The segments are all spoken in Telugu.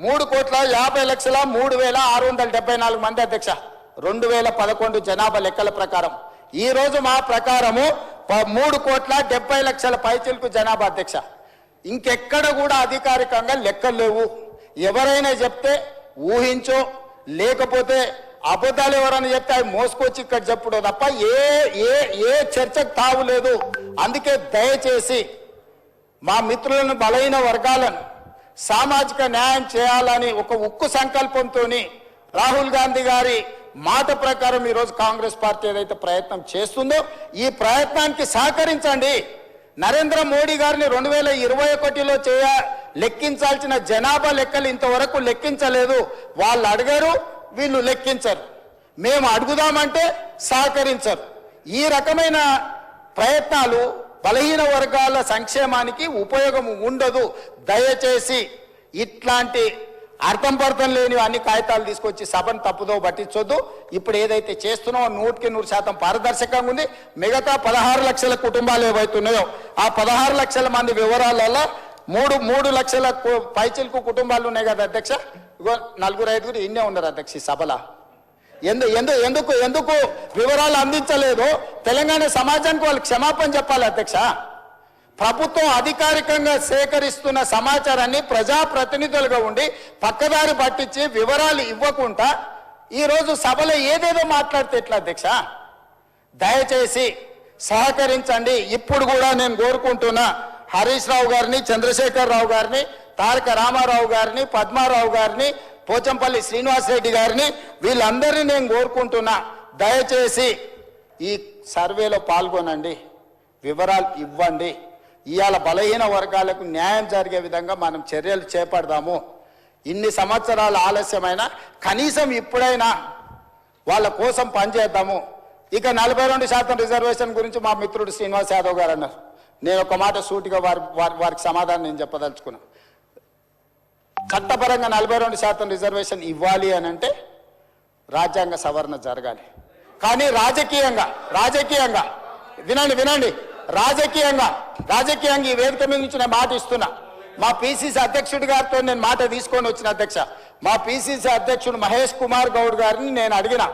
మూడు కోట్ల యాభై లక్షల మూడు వేల ఆరు వందల డెబ్బై నాలుగు మంది అధ్యక్ష. రెండు వేల పదకొండు జనాభా లెక్కల ప్రకారం. ఈ రోజు మా ప్రకారము ప- మూడు కోట్ల డెబ్బై లక్షల పైచిలకు జనాభా అధ్యక్ష. ఇంకెక్కడ కూడా అధికారికంగా లెక్కలు లేవు. ఎవరైనా చెప్తే ఊహించో లేకపోతే అబద్ధాలు ఎవరైనా చెప్తే అవి మోసుకొచ్చి ఇక్కడ చెప్పుడు తప్ప ఏ ఏ ఏ చర్చకు తావు లేదు. అందుకే దయచేసి మా మిత్రులను బలైన వర్గాలను సామాజిక న్యాయం చేయాలని ఒక ఉక్కు సంకల్పంతో రాహుల్ గాంధీ గారి మాట ప్రకారం ఈరోజు కాంగ్రెస్ పార్టీ ఏదైతే ప్రయత్నం చేస్తుందో ఈ ప్రయత్నానికి సహకరించండి. నరేంద్ర మోడీ గారిని రెండు వేల ఇరవై ఒకటిలో చేయ లెక్కించాల్సిన జనాభా లెక్కలు ఇంతవరకు లెక్కించలేదు. వాళ్ళు అడిగారు వీళ్ళు లెక్కించరు. మేము అడుగుదామంటే సహకరించరు. ఈ రకమైన ప్రయత్నాలు బలహీన వర్గాల సంక్షేమానికి ఉపయోగం ఉండదు. దయచేసి ఇట్లాంటి అర్థం పర్థం లేని అన్ని కాగితాలు తీసుకొచ్చి సభను తప్పుదో పట్టించొద్దు. ఇప్పుడు ఏదైతే చేస్తున్నామో నూటికి నూరు శాతం పారదర్శకంగా ఉంది. మిగతా పదహారు లక్షల కుటుంబాలు ఏవైతున్నాయో ఆ పదహారు లక్షల మంది వివరాలలో మూడు మూడు లక్షల కు- పైచిలకు కుటుంబాలు ఉన్నాయి కదా అధ్యక్ష? ఇగో నలుగురు ఐదుగురు ఇన్నే ఉన్నారు అధ్యక్ష ఈ సభలో. ఎందు ఎందు ఎందుకు ఎందుకు వివరాలు అందించలేదు? తెలంగాణ సమాజానికి వాళ్ళు క్షమాపణ చెప్పాలి అధ్యక్ష. ప్రభుత్వం అధికారికంగా సేకరిస్తున్న సమాచారాన్ని ప్రజాప్రతినిధులుగా ఉండి పక్కదారి పట్టించి వివరాలు ఇవ్వకుండా ఈరోజు సభలో ఏదేదో మాట్లాడితే ఎట్లా అధ్యక్ష? దయచేసి సహకరించండి. ఇప్పుడు కూడా నేను కోరుకుంటున్నా హరీష్ రావు గారిని చంద్రశేఖర్ రావు గారిని తారక రామారావు గారిని పద్మారావు గారిని పోచంపల్లి శ్రీనివాసరెడ్డి గారిని వీళ్ళందరినీ నేను కోరుకుంటున్నా. దయచేసి ఈ సర్వేలో పాల్గొనండి వివరాలు ఇవ్వండి. ఇవాళ బలహీన వర్గాలకు న్యాయం జరిగే విధంగా మనం చర్యలు చేపడదాము. ఇన్ని సంవత్సరాలు ఆలస్యమైనా కనీసం ఇప్పుడైనా వాళ్ళ కోసం పనిచేద్దాము. ఇక నలభై రెండు శాతం రిజర్వేషన్ గురించి మా మిత్రుడు శ్రీనివాస్ యాదవ్ గారు అన్నారు. నేను ఒక మాట సూటిగా వారి వారి వారికి సమాధానం నేను చెప్పదలుచుకున్నాను చట్టపరంగా నలభై రెండు శాతం రిజర్వేషన్ ఇవ్వాలి అని అంటే రాజ్యాంగ సవరణ జరగాలి. కానీ రాజకీయంగా రాజకీయంగా వినండి వినండి రాజకీయంగా రాజకీయంగా ఈ వేదిక మీద నుంచి నేను మాట ఇస్తున్నా. మా పిసిసి అధ్యక్షుడి గారితో నేను మాట తీసుకొని వచ్చిన అధ్యక్ష మా పిసిసి అధ్యక్షుడు మహేష్ కుమార్ గౌడ్ గారిని నేను అడిగిన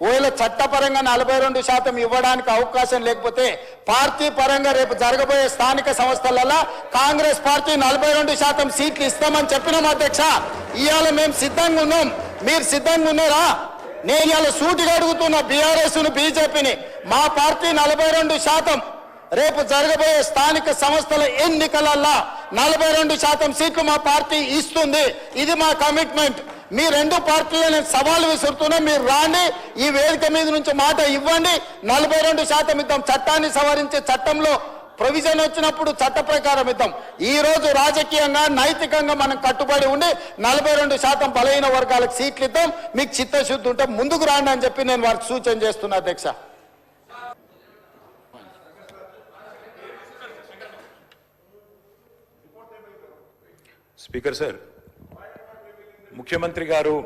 ఒకవేళ చట్టపరంగా నలభై రెండు శాతం ఇవ్వడానికి అవకాశం లేకపోతే పార్టీ పరంగా రేపు జరగబోయే స్థానిక సంస్థలలో కాంగ్రెస్ పార్టీ నలభై రెండు శాతం సీట్లు ఇస్తామని చెప్పినాం అధ్యక్ష. ఇవాళ మేము సిద్ధంగా ఉన్నాం. మీరు సిద్ధంగా ఉన్నారా? నేను ఇవాళ సూటిగా అడుగుతున్న బీఆర్ఎస్ బీజేపీని. మా పార్టీ నలభై రెండు శాతం రేపు జరగబోయే స్థానిక సంస్థల ఎన్నికలల్లా నలభై రెండు శాతం సీట్లు మా పార్టీ ఇస్తుంది. ఇది మా కమిట్మెంట్. మీ రెండు పార్టీలు నేను సవాల్ విసురుతున్నా మీరు రాండి ఈ వేదిక మీద నుంచి మాట ఇవ్వండి. నలభై రెండు శాతం ఇద్దాం. చట్టాన్ని సవరించే చట్టంలో ప్రొవిజన్ వచ్చినప్పుడు చట్ట ప్రకారం ఇద్దాం. ఈ రోజు రాజకీయంగా నైతికంగా మనం కట్టుబడి ఉండి నలభై రెండు శాతం బలహీన వర్గాలకు సీట్లు ఇద్దాం. మీకు చిత్తశుద్ధి ఉంటే ముందుకు రాండి అని చెప్పి నేను వారికి సూచన చేస్తున్నా అధ్యక్ష. స్పీకర్ సార్ ముఖ్యమంత్రి గారు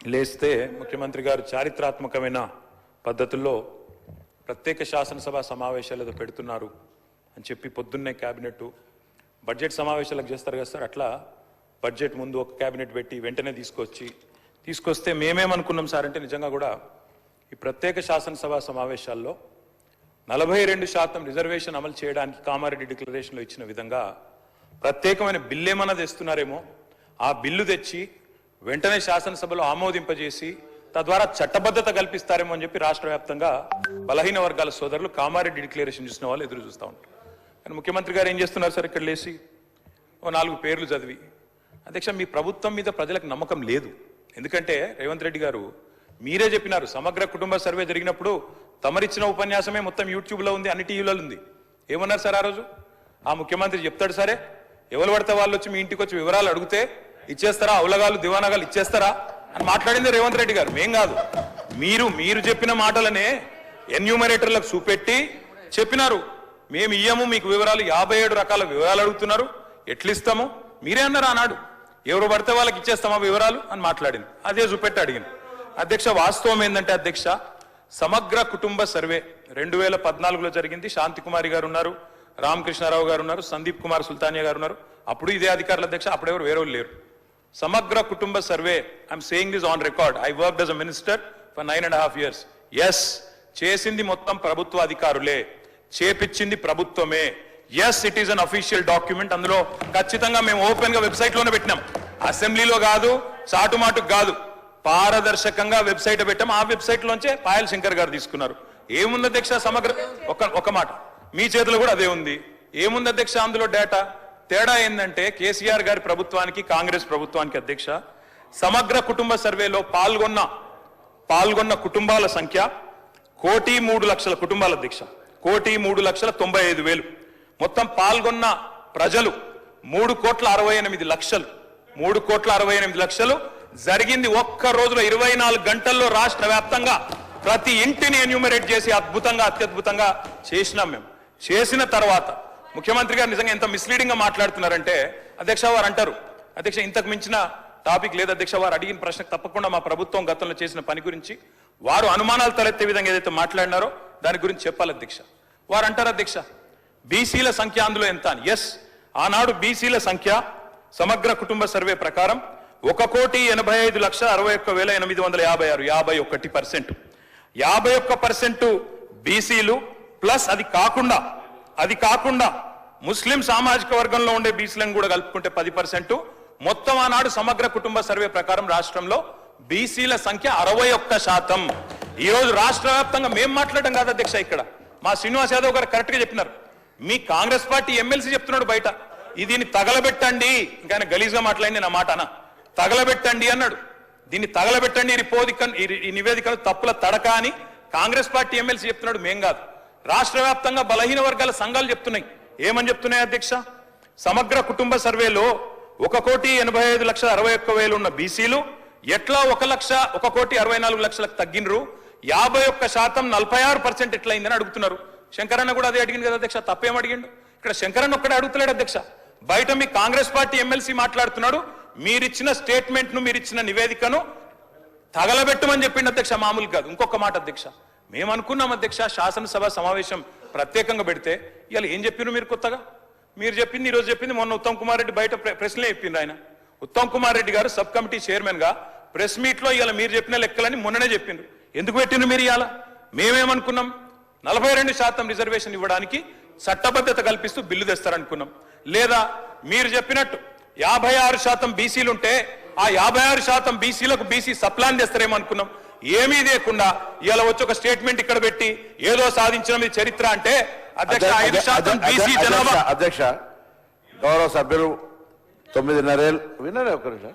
లేస్తే ముఖ్యమంత్రి గారు చారిత్రాత్మకమైన పద్ధతుల్లో ప్రత్యేక శాసనసభ సమావేశాలు ఏదో పెడుతున్నారు అని చెప్పి పొద్దున్నే క్యాబినెట్ బడ్జెట్ సమావేశాలకు చేస్తారు కదా సార్? అట్లా బడ్జెట్ ముందు ఒక క్యాబినెట్ పెట్టి వెంటనే తీసుకొచ్చి తీసుకొస్తే మేమేమనుకున్నాం సార్ అంటే నిజంగా కూడా ఈ ప్రత్యేక శాసనసభ సమావేశాల్లో నలభై రెండు శాతం రిజర్వేషన్ అమలు చేయడానికి కామారెడ్డి డిక్లరేషన్లో ఇచ్చిన విధంగా ప్రత్యేకమైన బిల్లు ఏమన్నా తెస్తున్నారేమో? ఆ బిల్లు తెచ్చి వెంటనే శాసనసభలో ఆమోదింపజేసి తద్వారా చట్టబద్ధత కల్పిస్తారేమో అని చెప్పి రాష్ట్ర వ్యాప్తంగా బలహీన వర్గాల సోదరులు కామారెడ్డి డిక్లరేషన్ చూసిన వాళ్ళు ఎదురు చూస్తూ ఉంటారు. కానీ ముఖ్యమంత్రి గారు ఏం చేస్తున్నారు సార్ ఇక్కడ లేచి? ఓ నాలుగు పేర్లు చదివి. అధ్యక్ష మీ ప్రభుత్వం మీద ప్రజలకు నమ్మకం లేదు. ఎందుకంటే రేవంత్ రెడ్డి గారు మీరే చెప్పినారు సమగ్ర కుటుంబ సర్వే జరిగినప్పుడు తమరిచ్చిన ఉపన్యాసమే మొత్తం యూట్యూబ్లో ఉంది అన్ని టీవీలలో ఉంది. ఏమన్నారు సార్ ఆ రోజు? ఆ ముఖ్యమంత్రి చెప్తాడు సరే ఎవరు పడితే వాళ్ళు వచ్చి మీ ఇంటికి వచ్చి వివరాలు అడిగితే ఇచ్చేస్తారా? అవలగాలు దివానాగాలు ఇచ్చేస్తారా? అని మాట్లాడింది రేవంత్ రెడ్డి గారు. మేం కాదు. మీరు మీరు చెప్పిన మాటలనే ఎన్యూమరేటర్లకు చూపెట్టి చెప్పినారు. మేము ఇయ్యము మీకు వివరాలు యాభై ఏడు రకాల వివరాలు అడుగుతున్నారు. ఎట్లిస్తాము? మీరే అన్నారు ఆనాడు. ఎవరు పడితే వాళ్ళకి ఇచ్చేస్తామా వివరాలు? అని మాట్లాడింది. అదే చూపెట్టి అడిగింది. అధ్యక్ష వాస్తవం ఏంటంటే అధ్యక్ష సమగ్ర కుటుంబ సర్వే రెండు వేల పద్నాలుగులో జరిగింది. శాంతి కుమారి గారు ఉన్నారు రామకృష్ణారావు గారు ఉన్నారు సందీప్ కుమార్ సుల్తానియా గారు ఉన్నారు. అప్పుడు ఇదే అధికారుల అధ్యక్ష అప్పుడెవరు వేరే వాళ్ళు లేరు. సమగ్ర కుటుంబ survey I'm saying this on record I work as a minister for nine and half years yes చేసింది మొత్తం ప్రభుత్వ అధికారులే. చేపించింది ప్రభుత్వమే. Yes it is an official document అందులో ఖచ్చితంగా మేము ఓపెన్గా వెబ్సైట్లోనే పెట్టినాం. అసెంబ్లీలో కాదు చాటుమాటుకు కాదు. పారదర్శకంగా వెబ్సైట్ పెట్టాం. ఆ వెబ్సైట్ లోంచే పాయల్ శంకర్ గారు తీసుకున్నారు. ఏముంది అధ్యక్ష సమగ్ర ఒక ఒక మాట. మీ చేతిలో కూడా అదే ఉంది. ఏముంది అధ్యక్ష అందులో డేటా తేడా ఏంటంటే కేసీఆర్ గారి ప్రభుత్వానికి కాంగ్రెస్ ప్రభుత్వానికి అధ్యక్ష సమగ్ర కుటుంబ సర్వేలో పాల్గొన్న పాల్గొన్న కుటుంబాల సంఖ్య కోటి మూడు లక్షల కుటుంబాల అధ్యక్ష. కోటి మూడు లక్షల తొంభై ఐదు వేలు. మొత్తం పాల్గొన్న ప్రజలు మూడు కోట్ల అరవై ఎనిమిది లక్షలు. మూడు కోట్ల అరవై ఎనిమిది లక్షలు. జరిగింది ఒక్క రోజులో ఇరవై నాలుగు గంటల్లో రాష్ట్ర వ్యాప్తంగా ప్రతి ఇంటిని ఎన్యూమరేట్ చేసి అద్భుతంగా అత్యద్భుతంగా చేసినాం మేము. చేసిన తర్వాత ముఖ్యమంత్రి గారు నిజంగా ఎంత మిస్లీడింగ్గా మాట్లాడుతున్నారంటే అధ్యక్ష వారు అంటారు అధ్యక్ష ఇంతకు మించిన టాపిక్ లేదు అధ్యక్ష వారు అడిగిన ప్రశ్నకు తప్పకుండా మా ప్రభుత్వం గతంలో చేసిన పని గురించి వారు అనుమానాలు తలెత్తే విధంగా ఏదైతే మాట్లాడినారో దాని గురించి చెప్పాలి అధ్యక్ష. వారు అంటారు అధ్యక్ష బీసీల సంఖ్య అందులో ఎంత అని. ఎస్ ఆనాడు బీసీల సంఖ్య సమగ్ర కుటుంబ సర్వే ప్రకారం ఒక కోటి ఎనభై ఐదు లక్షల అరవై ఒక్క వేల ఎనిమిది వందల యాభై ఆరు యాభై ఒకటి పర్సెంట్. యాభై ఒక్క పర్సెంట్ బీసీలు ప్లస్ అది కాకుండా అది కాకుండా ముస్లిం సామాజిక వర్గంలో ఉండే బీసీలను కూడా కలుపుకుంటే పది పర్సెంట్ మొత్తం ఆనాడు సమగ్ర కుటుంబ సర్వే ప్రకారం రాష్ట్రంలో బీసీల సంఖ్య అరవై ఒక్క శాతం. ఈ రోజు రాష్ట్ర వ్యాప్తంగా మేము మాట్లాడడం కాదు అధ్యక్ష ఇక్కడ. మా శ్రీనివాస్ యాదవ్ గారు కరెక్ట్గా చెప్పినారు. మీ కాంగ్రెస్ పార్టీ ఎమ్మెల్సీ చెప్తున్నాడు బయట. దీన్ని తగలబెట్టండి. ఇంకా ఆయన గలీజ్గా మాట్లాడింది నా మాట తగలబెట్టండి అన్నాడు. దీన్ని తగలబెట్టండి ఈ రిపోదిక ఈ- ఈ నివేదికను తప్పుల తడక అని కాంగ్రెస్ పార్టీ ఎమ్మెల్సీ చెప్తున్నాడు మేం కాదు. రాష్ట్ర వ్యాప్తంగా బలహీన వర్గాల సంఘాలు చెప్తున్నాయి. ఏమని చెప్తున్నాయి అధ్యక్ష? సమగ్ర కుటుంబ సర్వేలో ఒక కోటి ఎనభై ఐదు లక్షల అరవై ఒక్క వేలు ఉన్న బీసీలు ఎట్లా ఒక లక్ష ఒక కోటి అరవై నాలుగు లక్షలకు తగ్గినరు? యాభై ఒక్క శాతం నలభై ఆరు పర్సెంట్ ఎట్లయిందని అడుగుతున్నారు. శంకరన్న కూడా అదే అడిగింది కదా అధ్యక్ష తప్పేం అడిగిండు? ఇక్కడ శంకరన్న ఒక్కడే అడుగుతలేడు అధ్యక్ష. బయట మీ కాంగ్రెస్ పార్టీ ఎమ్మెల్సీ మాట్లాడుతున్నాడు మీరిచ్చిన స్టేట్మెంట్ను మీరిచ్చిన నివేదికను తగలబెట్టమని చెప్పిండు అధ్యక్ష మామూలు కాదు. ఇంకొక మాట అధ్యక్ష. మేము అనుకున్నాం అధ్యక్ష శాసనసభ సమావేశం ప్రత్యేకంగా పెడితే. ఇవాళ ఏం చెప్పిరు మీరు కొత్తగా? మీరు చెప్పింది ఈరోజు చెప్పింది మొన్న ఉత్తమ్ కుమార్ రెడ్డి బయట ప్రె- ప్రెస్లే ఆయన. ఉత్తమ్ కుమార్ రెడ్డి గారు సబ్ కమిటీ చైర్మన్గా ప్రెస్ మీట్లో ఇవాళ మీరు చెప్పిన లెక్కలని మొన్ననే చెప్పిండ్రు. ఎందుకు పెట్టిండ్రు మీరు ఇవాళ మేమేమనుకున్నాం? నలభై రెండు శాతం రిజర్వేషన్ ఇవ్వడానికి చట్టబద్ధత కల్పిస్తూ బిల్లు తెస్తారనుకున్నాం. లేదా మీరు చెప్పినట్టు యాభై ఆరు శాతం బీసీలుంటే ఆ యాభై ఆరు శాతం బీసీలకు బీసీ సప్లాన్ చేస్తారేమో అనుకున్నాం. ఏమీ లేకుండా ఇలా వచ్చి ఒక స్టేట్మెంట్ ఇక్కడ పెట్టి ఏదో సాధించిన మీ చరిత్ర అంటే అధ్యక్ష ఐదు శాతం బీసీ అధ్యక్ష జనాభా. అధ్యక్ష గౌరవ సభ్యులు తొమ్మిదిన్నరేళ్ళు విన్నారే ఒక నిమిషం?